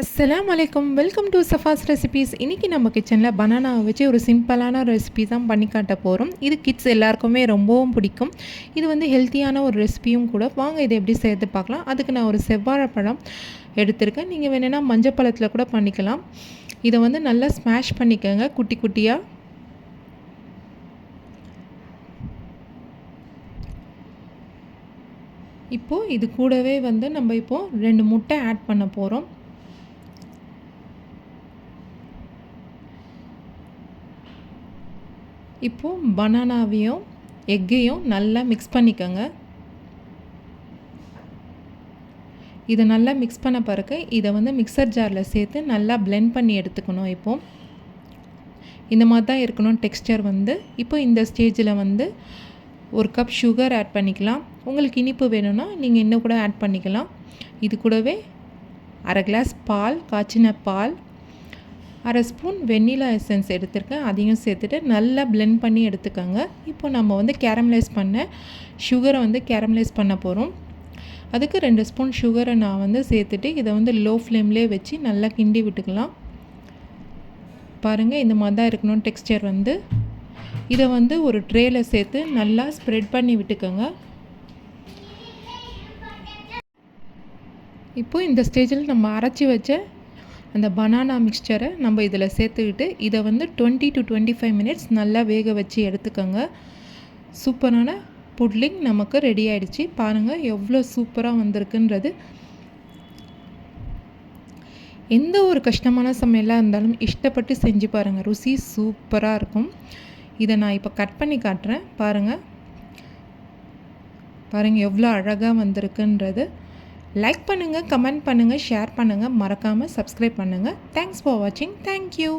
அஸ்லாம் வலைக்கம் welcome to சஃபாஸ் recipes இன்றைக்கி நம்ம கிச்சனில் பனானாவை வச்சு ஒரு சிம்பிளான ரெசிபி தான் பண்ணி காட்ட போகிறோம் இது கிட்ஸ் எல்லாருக்குமே ரொம்பவும் பிடிக்கும். இது வந்து ஹெல்த்தியான ஒரு ரெசிபியும் கூட. வாங்க இதை எப்படி சேர்த்து பார்க்கலாம். அதுக்கு நான் ஒரு செவ்வாழைப்பழம் எடுத்திருக்கேன். நீங்கள் வேணும்னா மஞ்சள் பழத்தில் கூட பண்ணிக்கலாம். இதை வந்து நல்லா ஸ்மாஷ் பண்ணிக்கோங்க. குட்டி குட்டியாக இப்போது இது கூடவே வந்து நம்ம இப்போது ரெண்டு முட்டை ஆட் பண்ண போகிறோம் இப்போது பனானாவையும் எக்கையும் நல்லா மிக்ஸ் பண்ணிக்கோங்க. இதை நல்லா மிக்ஸ் பண்ண பிறகு இதை வந்து மிக்சர் ஜாரில் சேர்த்து நல்லா பிளெண்ட் பண்ணி எடுத்துக்கணும் இப்போது இந்த மாதிரி தான் இருக்கணும் டெக்ஸ்டர் வந்து. இப்போ இந்த ஸ்டேஜில் வந்து ஒரு கப் சுகர் ஆட் பண்ணிக்கலாம். உங்களுக்கு இனிப்பு வேணும்னா நீங்கள் இன்னும் கூட ஆட் பண்ணிக்கலாம். இது கூடவே அரை கிளாஸ் பால் காய்ச்சின பால் அரை ஸ்பூன் வெண்ணிலா எசன்ஸ் எடுத்திருக்கேன். அதையும் சேர்த்துட்டு நல்லா பிளெண்ட் பண்ணி எடுத்துக்கோங்க. இப்போ நம்ம வந்து கேரமலைஸ் பண்ண சுகரை வந்து கேரமலைஸ் பண்ண போகிறோம் அதுக்கு ரெண்டு ஸ்பூன் சுகரை நான் வந்து சேர்த்துட்டு இதை வந்து லோ ஃப்ளேம்லேயே வச்சு நல்லா கிண்டி விட்டுக்கலாம். பாருங்கள் இந்த மாதிரி தான் இருக்கணும் டெக்ஸ்டர் வந்து. இதை வந்து ஒரு ட்ரேயில் சேர்த்து நல்லா ஸ்ப்ரெட் பண்ணி விட்டுக்கோங்க. இப்போது இந்த ஸ்டேஜில் நம்ம அரைச்சி வச்ச அந்த பனானா மிக்சரை நம்ம இதில் சேர்த்துக்கிட்டு இதை வந்து twenty to twenty five minutes நல்லா வேக வச்சு எடுத்துக்கோங்க. சூப்பரான புட்லிங் நமக்கு ரெடி ஆகிடுச்சு பாருங்கள் எவ்வளோ சூப்பராக வந்திருக்குன்றது. எந்த ஒரு கஷ்டமான சமையலாக இருந்தாலும் இஷ்டப்பட்டு செஞ்சு பாருங்கள் ருசி சூப்பராக இருக்கும். இதை நான் இப்போ கட் பண்ணி காட்டுறேன். பாருங்கள் பாருங்கள் எவ்வளோ அழகாக வந்திருக்குன்றது. லைக் பண்ணுங்கள் கமெண்ட் பண்ணுங்கள் ஷேர் பண்ணுங்கள் மறக்காமல் சப்ஸ்கிரைப் பண்ணுங்கள் தேங்க்ஸ் ஃபார் வாட்சிங் தேங்க்யூ